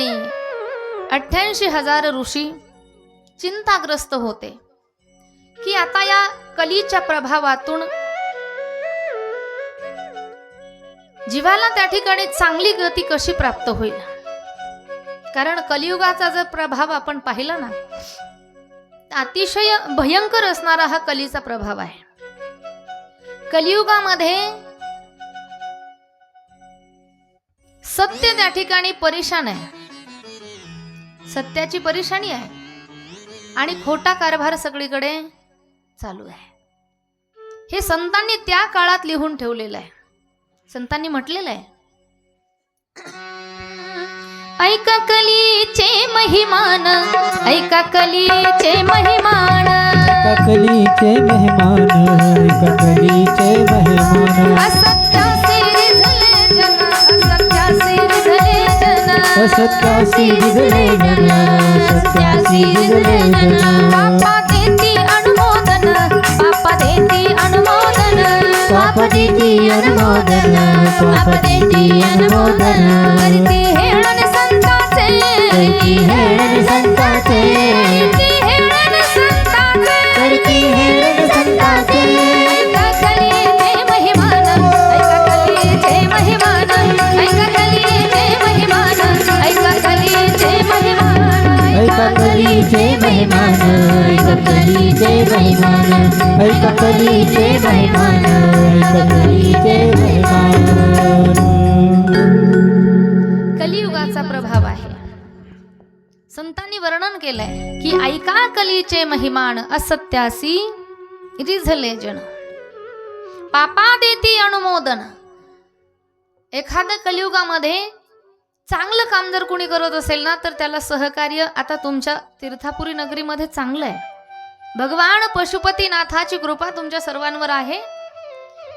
आणि अठ्ठ्याऐंशी हजार ऋषी चिंताग्रस्त होते की आता या कलीच्या प्रभावातून जीवाला त्या ठिकाणी चांगली गती कशी प्राप्त होईल? कारण कलियुगाचा जर प्रभाव आपण पाहिला ना अतिशय भयंकर असणारा हा कलीचा प्रभाव आहे. कलियुगामध्ये सत्य त्या ठिकाणी परेशान आहे. सत्याची परेशानी आहे. आणि खोटा कारभार सगळीकडे चालू आहे. हे संतांनी त्या काळात लिहून ठेवलेलं आहे. संतांनी म्हटलेलं आहे. ऐका कलीचे महिमान ऐका कलीचे महिमान. ककलीचे मेहमान ककलीचे मेहमान. असत्याचे जन असत्यासी विजले जन सत्यासी विजले जन पापा देती अनुमोदन पापा देती अनुमोदन पाप देती अनुमोदन पाप देती अनुमोदन करती हेळण संताचे कलियुगाचा प्रभाव आहे. संतांनी वर्णन केलंय की ऐका कलीचे महिमान असत्यासी रिझले जन. पापा देती अनुमोदन. एखाद्या कलियुगामध्ये चांगलं काम जर कोणी करत असेल ना तर त्याला सहकार्य आता तुमच्या तीर्थापुरी नगरीमध्ये चांगलं आहे भगवान पशुपतीनाथाची कृपा तुमच्या सर्वांवर आहे.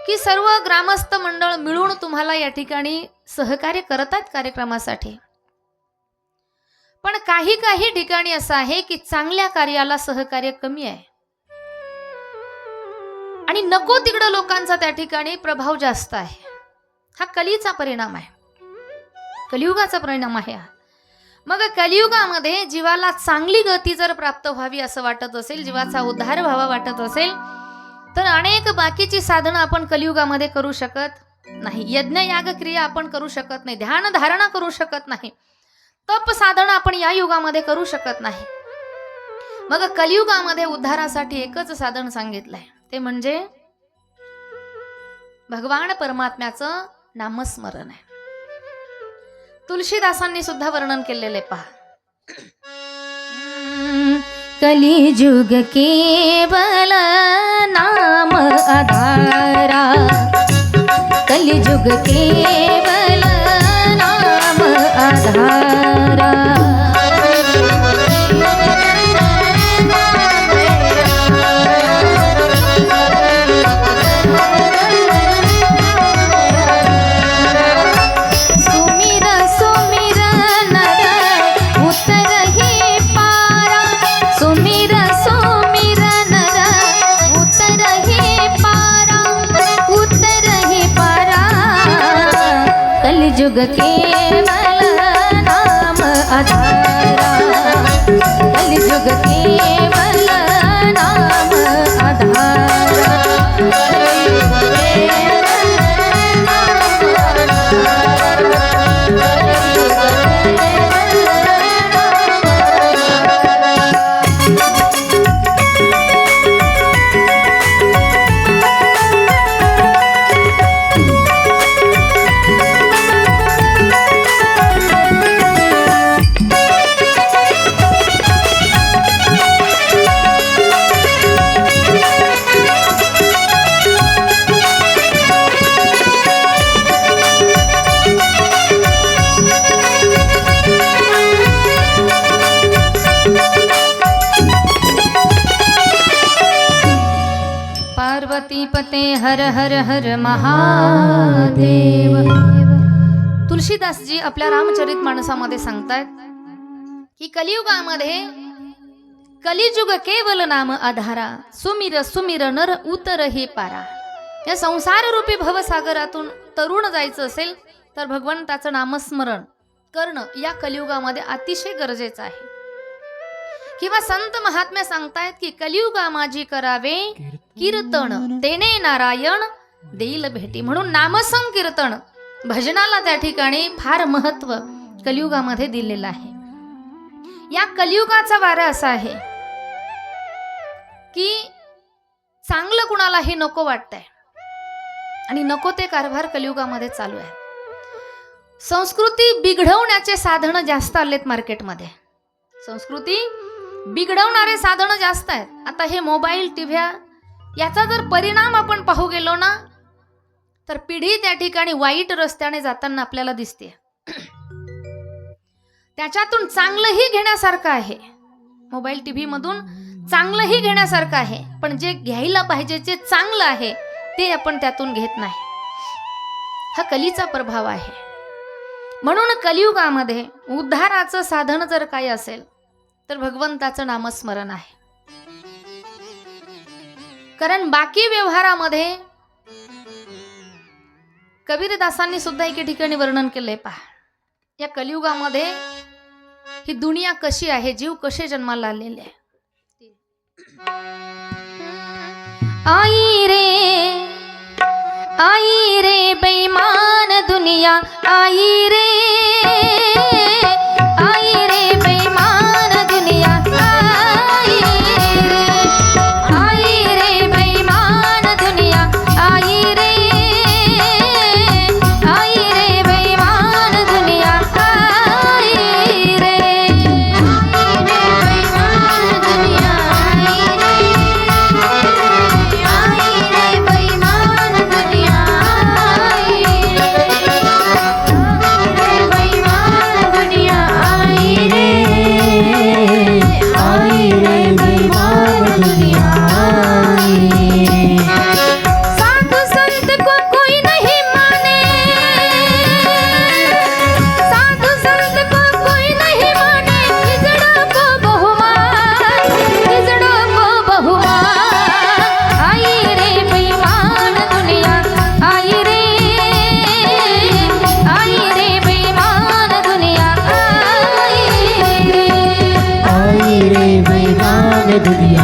की सर्व ग्रामस्थ मंडळ मिळून तुम्हाला या ठिकाणी सहकार्य करतात कार्यक्रमासाठी. पण काही काही ठिकाणी असं आहे की चांगल्या कार्याला सहकार्य कमी आहे. आणि नको तिकडं लोकांचा त्या ठिकाणी प्रभाव जास्त आहे. हा कलीचा परिणाम आहे. कलियुगाचा परिणाम आहे हा. मग कलियुगामध्ये जीवाला चांगली गती जर प्राप्त व्हावी असं वाटत असेल जीवाचा उद्धार व्हावा वाटत असेल तर अनेक बाकीची साधनं आपण कलियुगामध्ये करू शकत नाही. यज्ञ याग क्रिया आपण करू शकत नाही. ध्यान धारणा करू शकत नाही. तप साधना आपण या युगामध्ये करू शकत नाही. मग कलियुगामध्ये उद्धारासाठी एकच साधन सांगितलंय. ते म्हणजे भगवान परमात्म्याचं नामस्मरण आहे. तुलसीदासांनी सुद्धा वर्णन केलेले पहा. कलिजुग केवल नाम आधारा कलिजुग केवल नाम आधारा कलिजुग केवल नाम आधारा। कलिजुग केवल नाम हर हर हर महादेव. तुलसीदासजी आपल्या रामचरित माणसामध्ये सांगतात की कलियुगामध्ये कलिजुग केवल नाम आधारा सुमिर सुमिर नर उतर हे पारा. या संसार रूपी भवसागरातून तरुण जायचं असेल तर भगवंताचं नामस्मरण करणं या कलियुगामध्ये अतिशय गरजेचं आहे. किंवा संत महात्म्या सांगतायत की कलियुगा माझी करावे कीर्तन. तेने नारायण देईल भेटी म्हणून नामसंकीर्तन भजनाला त्या ठिकाणी फार महत्त्व कलियुगामध्ये दिलेलं आहे. या कलियुगाचा वारा असा आहे की चांगलं कुणालाही नको वाटतंय. आणि नको ते कारभार कलियुगामध्ये चालू आहे. संस्कृती बिघडवण्याचे साधनं जास्त आलेत मार्केटमध्ये. संस्कृती बिघडवणारे साधनं जास्त आहेत. आता हे मोबाईल टीव्ह्या याचा जर परिणाम आपण पाहू गेलो ना तर पिढी त्या ठिकाणी वाईट रस्त्याने जाताना आपल्याला दिसते. त्याच्यातून चांगलंही घेण्यासारखं आहे. मोबाईल टीव्ही मधून चांगलंही घेण्यासारखं आहे. पण जे घ्यायला पाहिजे जे चांगलं आहे ते आपण त्यातून घेत नाही. हा कलीचा प्रभाव आहे. म्हणून कलियुगामध्ये उद्धाराचं साधन जर काही असेल तर भगवंताचं नामस्मरण आहे. कारण बाकी व्यवहारामध्ये कबीरदासांनी सुद्धा एके ठिकाणी वर्णन केलंय पहा. या कलियुगामध्ये ही दुनिया कशी आहे जीव कसे जन्माला आलेले आई रे आई रे बेमान दुनिया आई रे. দুনিয়া।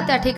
त्या ठिकाणी